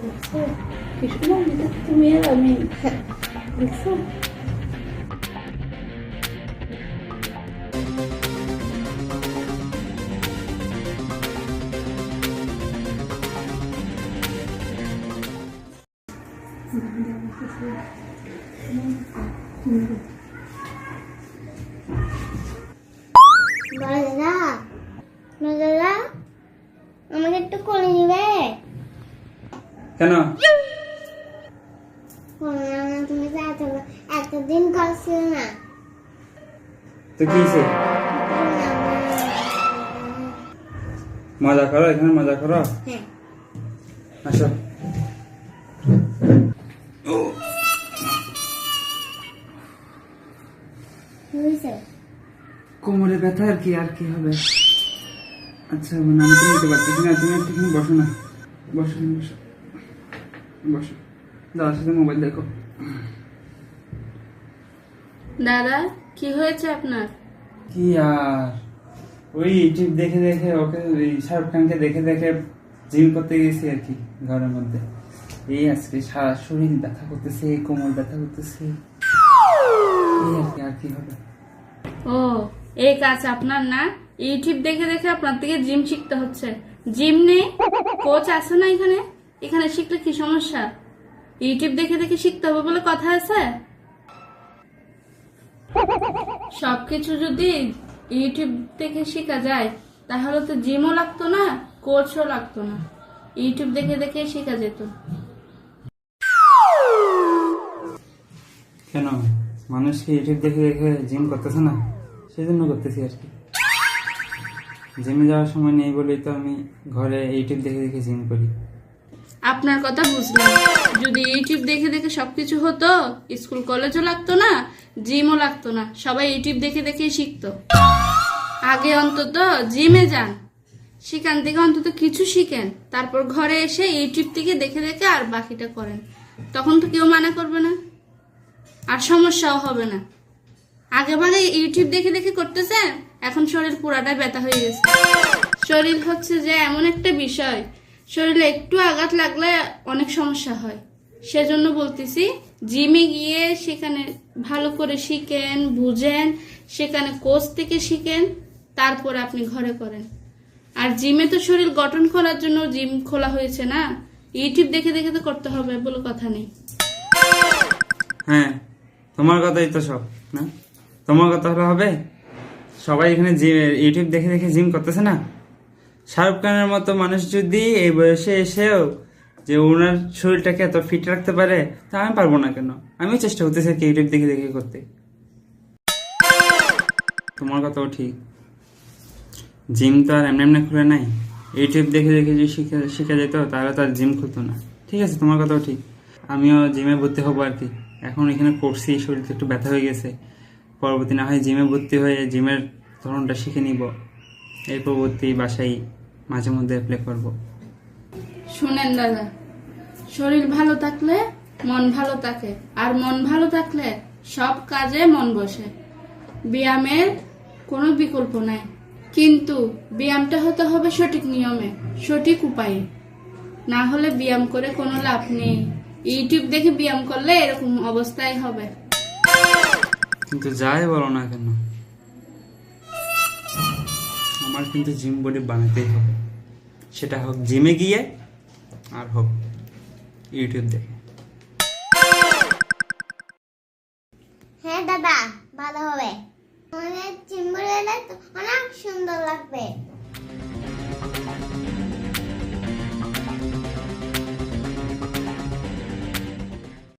দেখছ কি সুন্দর দিদি তুমি আর আমি দেখছ দাদা দাদা আমাকে একটু করে নিবে কেন? তুমি এতদিন করছিল না। তো কি মজা করো এখানে মজা করো। হ্যাঁ। আসো। কোমরে ব্যথা আর কি আর কি হবে? আচ্ছা মানে আমি তো নিতে পারছি না তুমি একটু বসো না। বসো বসো। বসো। দাদার সাথে মোবাইল দেখো। দাদা কি হয়েছে আপনার? কি আর? ওই ইউটিউব দেখে দেখে ওকে ওই শাহরুখ খানকে দেখে দেখে জিম করতে গেছি আর কি ঘরের মধ্যে। এই আজকে সারা শরীর ব্যথা করতেছে কোমর ব্যথা করতেছে। এই আর কি আর কি হবে? ও এই কাজ আপনার না? ইউটিউব দেখে দেখে আপনার থেকে জিম শিখতে হচ্ছে। জিম নেই? কোচ আছে না এখানে? এখানে শিখলে কি সমস্যা? ইউটিউব দেখে দেখে শিখতে হবে বলে কথা আছে? সবকিছু যদি ইউটিউব দেখে শেখা যায়, তাহলে তো জিমও লাগতো না, কোর্সও লাগতো না। ইউটিউব দেখে দেখে শেখা যেত। কেন? মানুষ কি ইউটিউব দেখে দেখে জিম করতেছে না? সেই জন্য করতেছি আর কি। জিমে যাওয়ার সময় নেই বলেই তো আমি ঘরে ইউটিউব দেখে দেখে জিম করি। আপনার কথা বুঝলাম। যদি ইউটিউব দেখে দেখে সবকিছু হতো, স্কুল কলেজও লাগতো না জিমও লাগতো না, সবাই ইউটিউব দেখে দেখে শিখতো। আগে অন্তত জিমে যান। সেখান থেকে অন্তত কিছু শিখেন। তারপর ঘরে এসে ইউটিউব থেকে দেখে দেখে আর বাকিটা করেন। তখন তো কেউ মানা করবে না। আর সমস্যাও হবে না। আগে ভাগে ইউটিউব দেখে দেখে করতেছেন, এখন শরীর পুরাটাই ব্যথা হয়ে গেছে। শরীর হচ্ছে যে এমন একটা বিষয় শরীরে একটু আঘাত লাগলে অনেক সমস্যা হয়। সেজন্য বলতেছি জিমে গিয়ে সেখানে ভালো করে শিখেন, বুঝেন, সেখানে কোচ থেকে শিখেন, তারপর আপনি ঘরে করেন। আর জিমে তো শরীর গঠন করার জন্য জিম খোলা হয়েছে না। ইউটিউব দেখে দেখে তো করতে হবে বলে কথা নেই। হ্যাঁ তোমার কথাই তো সব, না? তোমার কথা হলে হবে? সবাই এখানে জিম ইউটিউব দেখে দেখে জিম করতেছে না? শাহরুখ খানের মতো মানুষ যদি এই বয়সে এসেও যে ওনার শরীরটাকে এত ফিট রাখতে পারে, তা আমি পারব না কেন? আমিও চেষ্টা করতেছি কি ইউটিউব দেখে দেখে করতে। তোমার কথাও ঠিক। জিম তো আর এমনি এমনি খুলে নাই। ইউটিউব দেখে দেখে যদি শিখে শিখে যেত, তাহলে তো আর জিম খুলতো না। ঠিক আছে, তোমার কথাও ঠিক। আমিও জিমে ভর্তি হব আর কি। এখন এখানে করছি শরীরটা একটু ব্যথা হয়ে গেছে। পরবর্তী না হয় জিমে ভর্তি হয়ে জিমের ধরনটা শিখে নিব। এই পরবর্তী বাসায় মাঝে মধ্যে অ্যাপ্লাই করব। শুনেন দাদা শরীর ভালো থাকলে মন ভালো থাকে আর মন ভালো থাকলে সব কাজে মন বসে। ব্যায়ামের কোনো বিকল্প নাই কিন্তু ব্যায়ামটা হতে হবে সঠিক নিয়মে সঠিক উপায়ে। না হলে ব্যায়াম করে কোনো লাভ নেই। ইউটিউব দেখে ব্যায়াম করলে এরকম অবস্থাই হবে। কিন্তু যাই বলো না কেন আমার কিন্তু জিম বডি বানাতেই হবে। সেটা হোক জিমে গিয়ে, আর হোক ইউটিউব দেখে। হ্যাঁ দাদা, ভালো হবে। আমাদের এলে তো অনেক সুন্দর লাগবে।